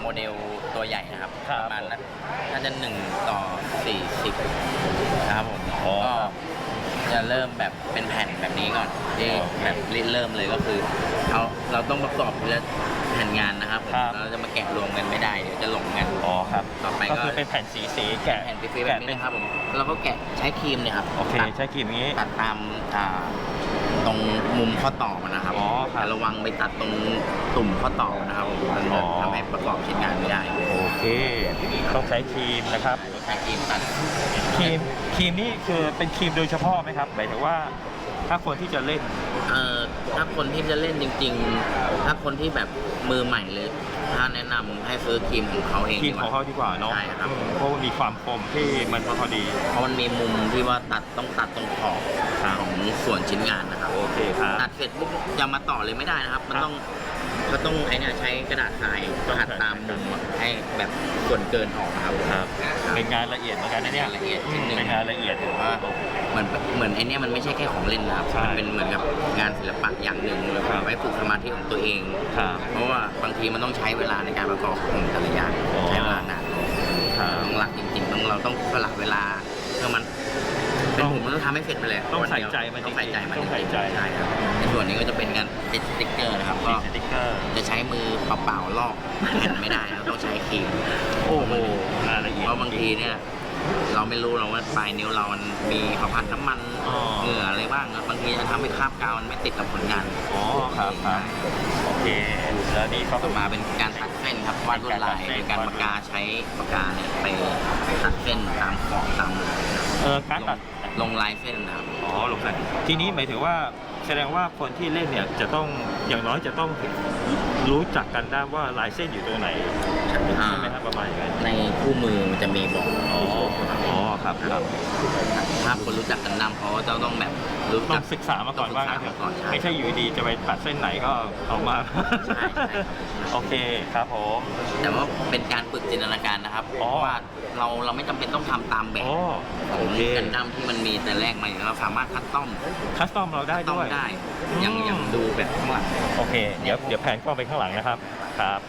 โมเดลตัวใหญ่นะครับ ครับประมาณนั้นน่าจะหนึ่งต่อสี่สิบนะครับผมอ๋อก็จะเริ่มแบบเป็นแผ่นแบบนี้ก่อนที่โอเคแบบเริ่มเลยก็คือเราเราต้องประกอบทีละแผ่นงานนะครับผมครับ เราจะมาแกะรวมกันไม่ได้เดี๋ยวจะหลงกัน อ๋อครับต่อไปก็ ก็คือเป็นแผ่นสีสีแกะแผ่นซีๆแบบนี้นะครับผมเราก็แกะใช้ครีมเนี่ยครับโอเคตัดใช้กรีมอย่างนี้ ตัดตามอ่า ตรงมุมข้อต่อมันนะครับอ๋อครับ แต่ระวังไปตัดตรงตุ่มข้อต่อนะครับผมมันอ๋จะอทำให้ประกอบชิ้นงานไม่ได้โอเคต้องใช้ครีมนะครับใช้ครีมตัดครีมครีมนี่คือเป็นครีมโดยเฉพาะไหมครับหมายถึงว่าถ้าคนที่จะเล่นเอ่อ ถ้าคนที่จะเล่นจริง ๆ ถ้าคนที่แบบมือใหม่เลย ถ้าแนะนำให้ซื้อครีมของเขาเองทีดีมกของว่าเขาดีกว่าเนาะใช่ครับอืมเพราะว่ามีความคมที่มันพอดี เพราะมันมีมุมที่ว่าตัดต้องตัดตรงขอบครับของส่วนชิ้นงานนะครับโอเคครับตัดเสร็จปุ๊บจะมาต่อเลยไม่ได้นะครับ มันครับต้องก็ต้องไอ้เนี่ยใช้กระดาษทรายต้องขัดตามมุมอะให้แบบส่วนเกินออกนะครับครับ เป็นงานละเอียดเหมือนกันนะเนี่ยละเอียดนิดนึงเป็นงานละเอียดว่า เหมือนเหมือนไอ้เนี่ยมันไม่ใช่แค่ของเล่นนะครับ ใช่มันเป็นเหมือนกับงานศิลปะอย่างหนึ่งเลยครับไว้ฝึกสมาธิของตัวเอง ครับ เพราะว่าบางทีมันต้องใช้เวลาในการประกอบของแต่ละอย่างอ๋อใช้เวลานานครับต้องหลักจริงๆต้องเราต้องสละเวลาเพื่อมันเป็นผมมันต้องทำให้เสร็จไปเลยต้องวันเดียวใส่ใจมันต้องใส่ใจมันต้องใส่ใจ ช่ครับในส่วนนี้ก็จะเป็นการติดสติ๊กเกอร์นะครับมีก็ สติ๊กเกอร์ จะใช้มือเปล่าๆลอกแผ่นไม่ได้นะครับต้องใช้ครีมโอ้โหงานละเอียดเพราะบางทีเนี่ย เราไม่รู้เราว่าปลายนิ้วเรามันมีขอพันน้ำมันอ๋อ เหงื่ออะไรบ้างนะบางทีจะทำให้คราบกาวมันไม่ติดกับผลงานอ๋อครับครับโอเค แล้วนี่เขาต่อมาเป็นการตัดเส้นครับวาดลวดลายเป็นในการการตัดเส้นปากกาใช้ปากกาเนี่ยไปตัดเส้นตามขอบตามมุมเออการตัด ลงลายเส้นนะครับ อ๋อลงใส่ทีนี้หมายถึงว่าแสดงว่าคนที่เล่นเนี่ยจะต้องอย่างน้อยจะต้องรู้จักกันได้ว่าลายเส้นอยู่ตรงไหนใช่ไหมครับประมาณอย่างนั้นในคู่มือมันจะมีบอกอ๋ออ๋อ ครับครับถ้าคนรู้จักกันนำเขาก็จะต้องแบบรู้ต้จัอกงศึกษามาก่อนว่าต้องศึกษามาก่อนใช่ ไม่ใช่อยู่ดีๆจะไปตัดเส้นไหนก็เอามา ใช่ใช่ครับโอเคครับผม แต่ว่าเป็นการฝึกจินตนาการนะครับอ๋อเพราะว่าเราเราไม่จำเป็นต้องทำตามแบบอ๋อขอโองเคกันดั้มที่มันมีแต่แรกมาเราสามารถคัดต้อมคัสตอมเราได้ต้อมด้วย ได้ อย่างอืม อย่างดูแบบข้างหลังโอเค เดี๋ยวเดี๋ยวแผนกล้องไปข้างหลังนะครับ ครับ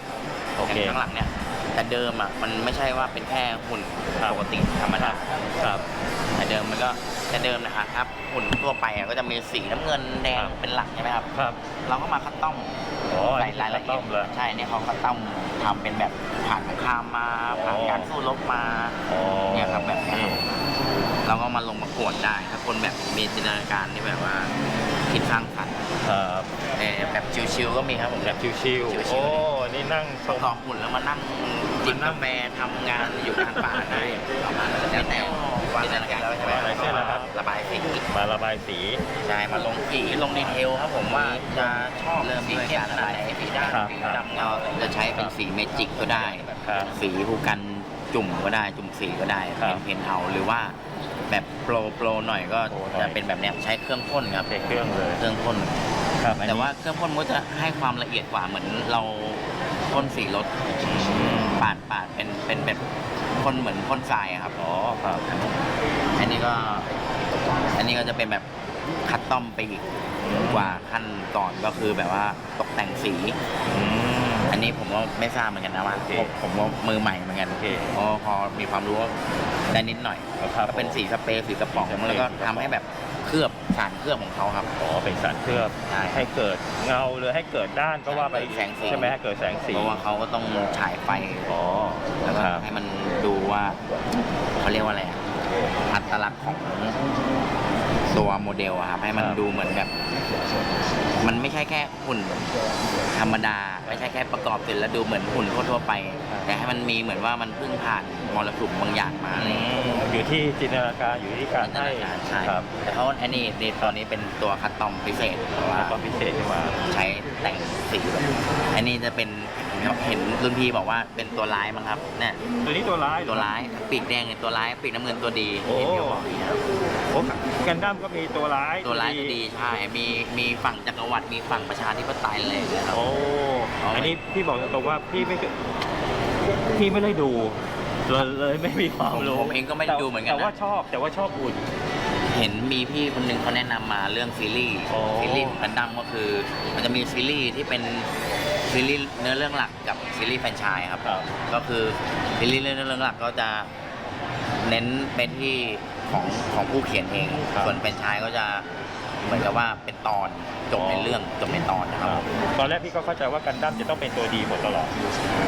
โอเค อย่างข้างหลังเนี่ย แต่เดิมอะมันไม่ใช่ว่าเป็นแค่หุ่นครับปกติธรรมดาครับ แต่เดิมมันก็แต่เดิมนะครับหุ่นทั่วไปอะก็จะมีสีน้ำเงินแดงครับเป็นหลักใช่ไหมครับ ครับ เราก็มาคัดต้อมอ๋อใส่รายละเอียต้ดมเลยใช่เนี่ยเขาคัดต้อมทำเป็นแบบผ่านสงครามมาผ่านอ๋อ การสู้รบมา อ๋อเนี่ยครับแบบเนี้ยครับเราก็มาลงประกวดได้ ถ้าคนแบบมีจินตนาการที่แบบว่าคิดสร้างสรรค์ครับเอ่อแบบชิวๆก็มีครับผมแบบ ชิวชิวๆๆโอ้ นี่นั่งชประมกอบหุ่นแล้วมานั่งจิบมานั่กางแฟทำงานอยู่กลางป่าได้ประมาณนั้นแล้วแต่จินตนาการเราใช่ไหมอะไรเส้นแล้วครับ ระบายสีมาระบายสี ใช่มาลงสีลงดีเทลครับผมว่าจะชอบเริ่มด้วยการระบายสีด้านครับสีดำเราจะใช้เป็นสีเมจิกก็ได้ ครับสีผู้กันจุ่มก็ได้จุ่มสีก็ได้ครับเป็นเพนเอาหรือว่าแบบโปรโปรหน่อยก็โปรหน่อย จะเป็นแบบเนี้ยใช้เครื่องพ่นครับ ใช้เครื่องเลย เครื่องพ่น ครับอันนี้ แต่ว่าเครื่องพ่นมันก็จะให้ความละเอียดกว่าเหมือนเรา พ่นสีรถอืมปาดปาดเป็นเป็นแบบพ่นเหมือนพ่นทรายอะครับอ๋อครับ อันนี้ก็ อันนี้ก็จะเป็นแบบคัดต้อมไปอีกกว่าขั้นก่อนก็คือแบบว่าตกแต่งสีอืมอันนี้ผมก็ไม่ทราบเหมือนกันนะว่าโอเคผมผมว่ามือใหม่เหมือนกันโอเคพอพอมีความรู้ได้นิดหน่อยครับก็เป็นสีสเปรย์สีกระป๋องสีสเปรย์แล้วก็ทำให้แบบ เคลือบสารเคลือบของเขาครับ อ๋อเป็นสารเคลือบใช่ให้เกิดเงาหรือให้เกิดด้านก็ว่าไปแสงสี ใช่ไหมให้เกิดแสงสีเพราะว่าเขาก็ต้องฉายไฟอ๋อแล้วก็ครับให้มันดูว่าเขาเรียกว่าอะไรอะอัตลักษณ์ของตัวโมเดลอะครับ ให้มันดูเหมือนแบบ มันไม่ใช่ แค่หุ่นธรรมดา ไม่ใช่แค่ประกอบเสร็จแล้วดูเหมือนหุ่นทั่วๆไป แต่ให้มันมีเหมือนว่ามันเพิ่งผ่านมรสุมบางอย่างมาอะไรอือย่างเงี้ยมอยู่ที่จินตนาการอยู่ที่การให้ใช่ครับแต่เขาอันนี้ในตอนนี้เป็นตัวคัสตอมพิเศษเพราะว่าแล้วก็พิเศษขึ้นมาใช้แต่งสีแบบอันนี้จะเป็นเห็นรุ่นพี่บอกว่าเป็นตัวร้ายมั้งครับเนี่ยตัวนี้ตัวร้ายเหอตัวร้ายปีกแดงเนี่ยตัวร้ายปีกน้ำเงินตัวดีโอ้เห็นพี่บอกอย่างเงี้ยครับโอ้กันดั้มก็มีตัวร้ายตัวร้ายตัวดีใช่มีมีฝั่งจักรวรรดิมีฝั่งประชาธิปไตยอะไรอย่างเลยครับ โอ้เอาไว้อันนี้พี่บอกตรงๆว่าพี่ไม่เคยพี่ไม่ได้ดูเลยเลยไม่มีความรู้ผมเองก็ไม่ได้ดูเหมือนกันแต่ว่านะชอบแต่ว่าชอบอุ่น เห็นมีพี่คนหนึงเขาแนะนำมาเรื่องซีรีส์โอ้ซีรีส์ของกันดั้มก็คือ มันจะมีซีรีส์ที่เป็นซีรีส์เนื้อเรื่องหลักกับซีรีส์แฟรนไชส์ครับ ครับ ก็คือซีรีส์เรื่องเรื่องหลักก็จะเน้นไปที่ของของผู้เขียนเอง ครับส่วนแฟรนไชส์ก็จะ เหมือนกับว่าเป็นตอนจบในเรื่องจบในตอนนะครับผม ตอนแรกพี่ก็เข้าใจว่ากันดั้มจะต้องเป็นตัวดีหมดตลอด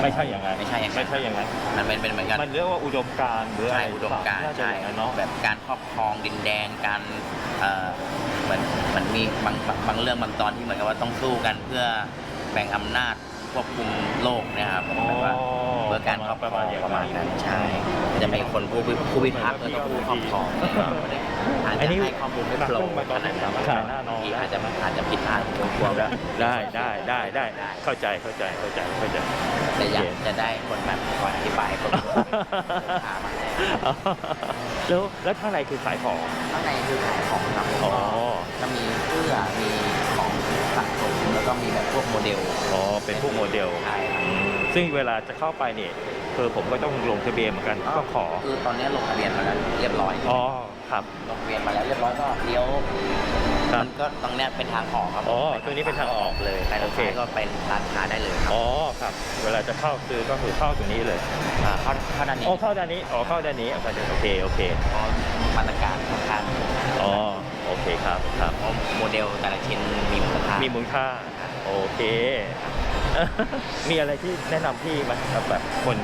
ไม่ใช่อย่างนั้นไม่ใช่อย่างนั้น ไม่ใช่อย่างนั้นมันเป็นเป็นเหมือนกัน มันเรียกว่าอุดมการณ์หรืออะไรใช่อุดมการณ์น่จะใช่อย่างนั้นเนาะ แบบการครอบครองดินแดนการเอ่อเหมือนเหมือนมีบางบางบางเรื่องบางตอนที่เหมือนกับว่าต้องสู้กันเพื่อแบ่งอำนาจควบคุมโลกเนะครับผมแบบว่าเพื่อการครอบครองประมาณนั้นใช่ จะมีคนผู้พิผู้พิทักษ์แล้วก็ผู้ครอบครองอาจ อันจะนี้ให้ข้อมูลไม่โปร่งขนาดนั้นครับบางทีอาจจะอาจจะผิดพลาดกลัวๆได้ได้ได้ได้ได้เข้าใจเข้าใจเข้าใจเข้าใจแต่อยากจะได้คนแบบคอยอธิบายคนถามมาแล้วแล้วแล้วข้างในคือขายของข้างในคือขายของครับอ๋อจะมีเสื้อมีของสะสมแล้วก็มีแบบพวกโมเดลอ๋อเป็นพวกโมเดลใช่ครับอืมซึ่งเวลาจะเข้าไปนี่ คือผมก็ต้องลงทะเบียนเหมือนกันต้องขอ คือตอนนี้ลงทะเบียนมาแล้วเรียบร้อยอ๋อครับ ลงทะเบียนมาแล้วเรียบร้อยก็เลี้ยวครับมันก็ตรงเนี้ยเป็นทางออกครับอ๋อตัวนี้เป็นทางออกเลยไปทางโอเคซ้ายก็เป็นร้านค้าได้เลยครับอ๋อครับ เวลาจะเข้าคือก็คือเข้าตรงนี้เลยาเข้าเข้าด้านนี้อ๋อเข้าด้านนี้อ๋อเข้าด้านนี้โอเคโอเคโอเคเพราะมาตรการค่อนข้างอ๋อโอเคครับครับเพราะโมเดลแต่ละชิ้นมีมูลค่ามีมีมูลค่าโอเค มีอะไรที่แนะนำพี่ไหมครับแบบคน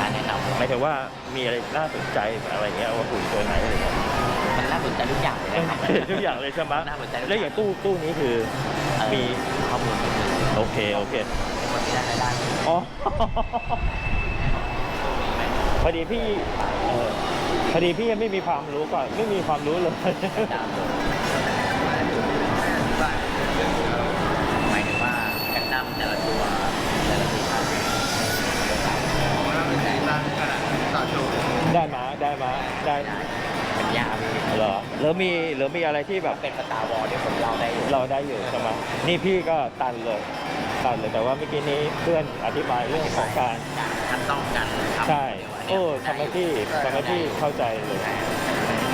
การแนะนำหมายถึงว่ามีอะไรน่าสนใจอะไรเงี้ยว่าหุ่นตัวไหนอะไรเงี้ยมันน่าสนใจทุกอย่างเลยนะครับ ทุกอย่างเลยใช่ไหมน่าสนใจทุกอย่าง แล้วอย่างตู้ตู้นี้คือเอ่อมีข้อมูลนิดนึงโอเคโอเคเป็นคนที่ได้รายได้อ๋อ พอดีพี่เอ่อพอดีพี่ยังไม่มีความรู้ก่อนไม่มีความรู้เลยดาว ได้มาได้มาได้เป็นยาพี่เหรอแล้วมีหรือมีอะไรที่แบบเป็นสตาร์วอลที่ผมเล่าได้อยู่เราได้อยู่ใช่ไหมนี่พี่ก็ตันเลยตันเลยแต่ว่าเมื่อกี้นี้เพื่อนอธิบายเรื่องของการขั้นตอนการทำใช่เดี๋ยวโอ้อันทำหเนี้น้ายที่ทำหน้าที่เข้าใจเลยใช่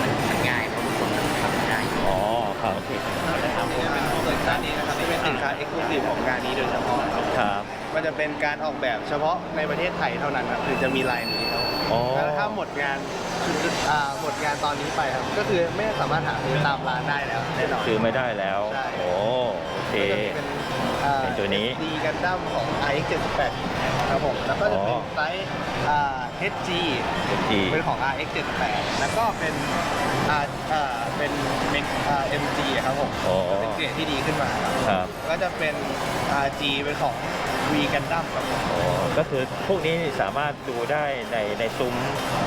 มันมันง่ายเพราะทุกคนมันทำได้อยู่อ๋อครับนะครับผมร้านนี้นะครับที่เป็นสินค้าเอ็กซ์คลูซีฟของงานนี้โดยเฉพาะครับครับมันจะเป็นการออกแบบเฉพาะในประเทศไทยเท่านั้นครับถึงจะมีลายนี้ครับ อ๋อ แล้วถ้าหมดงานอ่าหมดงานตอนนี้ไปครับ ก็คือไม่สามารถหาซื้อตามร้านได้แล้วแน่นอนคือไม่ได้แล้ว ใช่ โอ้โอเค ก็จะมีเป็นอ่าเป็นตัวนี้ดีกันดั้มของ RX 78ครับผมแล้วก็จะเป็นอ๋อไซส์อ่า HG จีเป็นของ RX 78แล้วก็เป็นอ่าอ่าเป็นเมกอ่า MG ครับผมอ๋อเป็นเกรดที่ดีขึ้นมาครับ ครับ ก็จะเป็น RG เป็นของ V Gundam ครับผมอ๋อก็คือพวกนี้สามารถดูได้ในในซุ้ม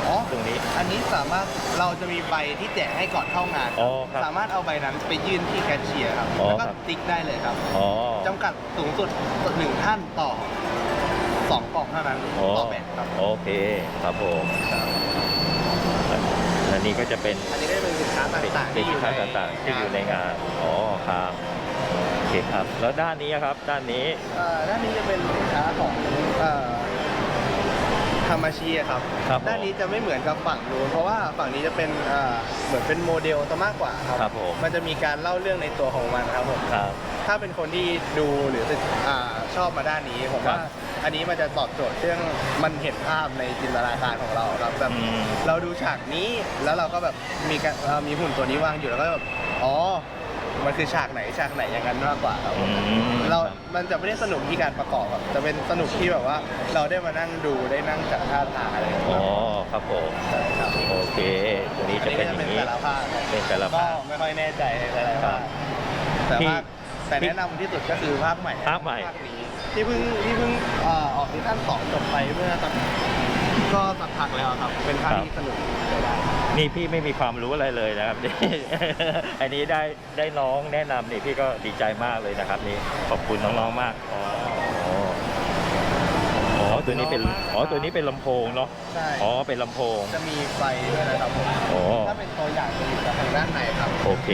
อ๋อตรงนี้ อันนี้สามารถเราจะมีใบที่แจกให้ก่อนเข้างานอ๋อครับสามารถเอาใบนั้นไปยื่นที่แคชเชียร์ครับ อ๋อแล้วก็ครับ ติ๊กได้เลยครับอ๋อ จำกัดสูงสุดหนึ่งท่านต่อสองกล่องเท่านั้นอ๋อ ต่อแบบครับโอเคครับผมครับอันนี้ก็จะเป็นอันนี้ก็จะเป็นสินค้าเป็นต่างๆเป็นสินค้าต่างๆที่อยู่ในงานอ๋อครับโอเคครับ แล้วด้านนี้ครับ ด้านนี้เอ่อด้านนี้จะเป็นสินค้าของเอ่อธรรมชีครับ ครับผม ด้านนี้จะไม่เหมือนกับฝั่งนู้นเพราะว่าฝั่งนี้จะเป็นเอ่อเหมือนเป็นโมเดลซะมากกว่าครับ ครับผม มันจะมีการเล่าเรื่องในตัวของมันครับผม ครับ ถ้าเป็นคนที่ดูหรือศึกอ่าชอบมาด้านนี้ผมว่าครับอันนี้มันจะตอบโจทย์เรื่องมันเห็นภาพในจินตนาการของเราครับแบบอืมเราดูฉากนี้แล้วเราก็แบบมีการเอ่อมีหุ่นตัวนี้วางอยู่แล้วก็แบบอ๋อ มันคือฉากไหนฉากไหนอย่างนั้นมากกว่าครับอืมเรา มันจะไม่ได้สนุกที่การประกอบครับจะเป็นสนุกที่แบบว่า เราได้มานั่งดูได้นั่งจัดท่าทางอะไรอย่างอ๋เงี้อยครับผมใช่ครับโอเคตัวนี้อันจะนี้เป็ก็นอจะย่าเป็นงนี้ แต่ละภาคครับเป็นแต่ละก็ภาคไม่ค่อยแน่ใจในแต่ละครัภาบคแต่ที่ภาคแต่แนะนำที่สุดก็คือภาคใหม่ภาคใหม่ภาคนี้ที่เพิ่งที่เพิ่งเอ่อออกซีซั่นสองจบไปเมื่อสัก ก็สักพักแล้วครับ เป็นภาคที่สนุกใช้ได้นี่พี่ไม่มีความรู้อะไรเลยนะครับนี่ อันนี้ได้ได้น้องแนะนำนี่พี่ก็ดีใจมากเลยนะครับ นี่ขอบคุณน้องๆมากอ๋ออ๋ออ๋อตัวนี้เป็นอ๋อตัวนี้เป็นลำโพงเนาะใช่อ๋อเป็นลำโพง จะมีไฟด้วยนะครับผมอ๋อถ้าเป็นตัวอย่างจะอยู่ทางด้านในครับโอเค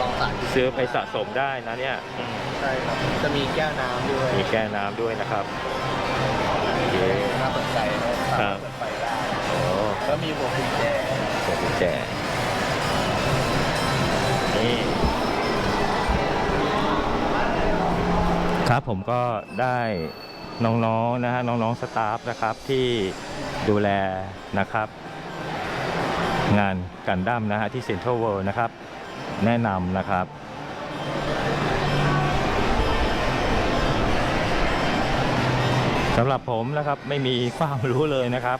ลองสาธิตซื้อไปสะสมได้นะเนี่ยอืมใช่ครับจะมีแก้วน้ำด้วยมีแก้วน้ำด้วยนะครับโอเค น่าสนใจนะครับเปิดไฟได้อ๋อแล้วมีพวงกุญแจพวงกุญแจนี่ครับผมก็ได้น้องๆนะฮะน้องๆสตาฟนะครับที่ดูแลนะครับ งานกันดั้มนะฮะที่เซ็นทรัลเวิลด์นะครับ แนะนำนะครับ สำหรับผมนะครับไม่มีความรู้เลยนะครับ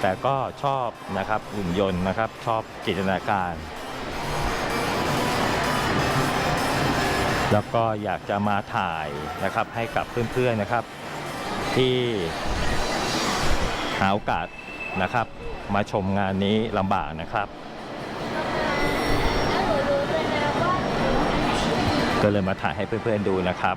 แต่ก็ชอบนะครับหุ่นยนต์นะครับ ชอบจินตนาการ แล้วก็อยากจะมาถ่ายนะครับให้กับเพื่อนๆนะครับ ที่หาโอกาสนะครับ มาชมงานนี้ลำบากนะครับ ก็เลยมาถ่ายให้เพื่อนๆดูนะครับ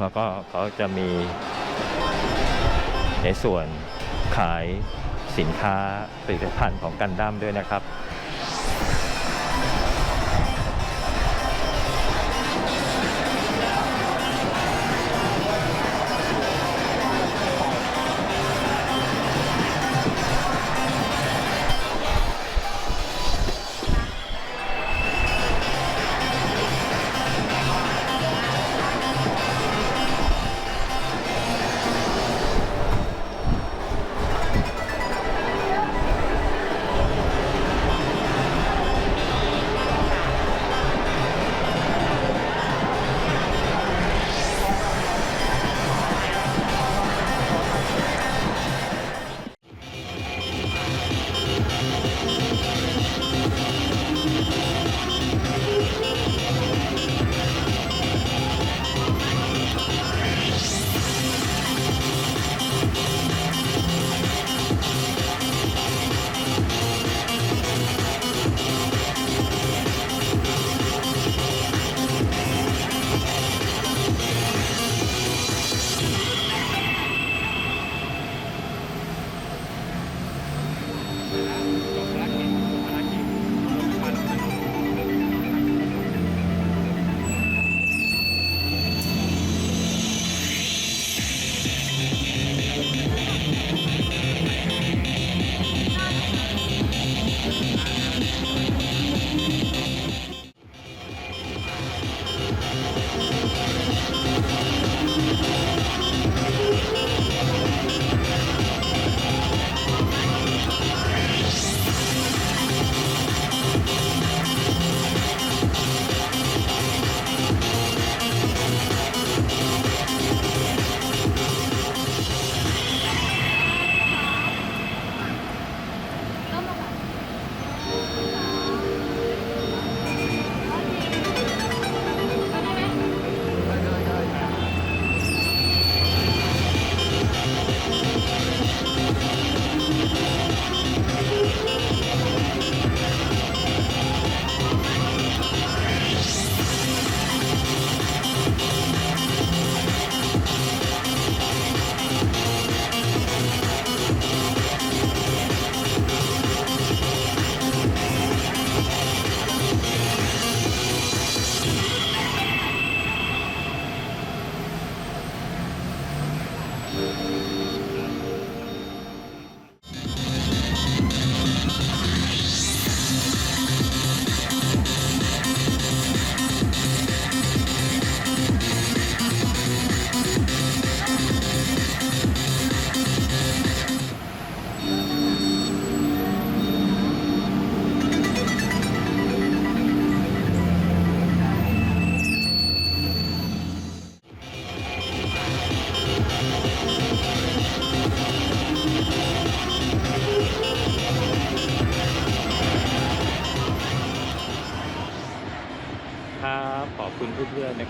ครับแล้วก็เขาจะมีในส่วนขายสินค้าผลิตภัณฑ์ของกันดั้มด้วยนะครับ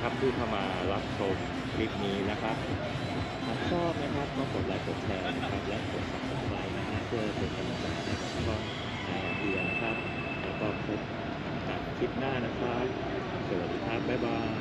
นะครับที่เข้ามารับชมคลิปนี้นะครับหากชอบนะครับก็กดไลค์กดแชร์นะครับและกด subscribe นะฮะเพื่อเป็นกำลังใจให้กับช่องไอเดียนะครับ แล้วก็พบกันคลิปหน้านะครับ สวัสดีครับ บ๊ายบาย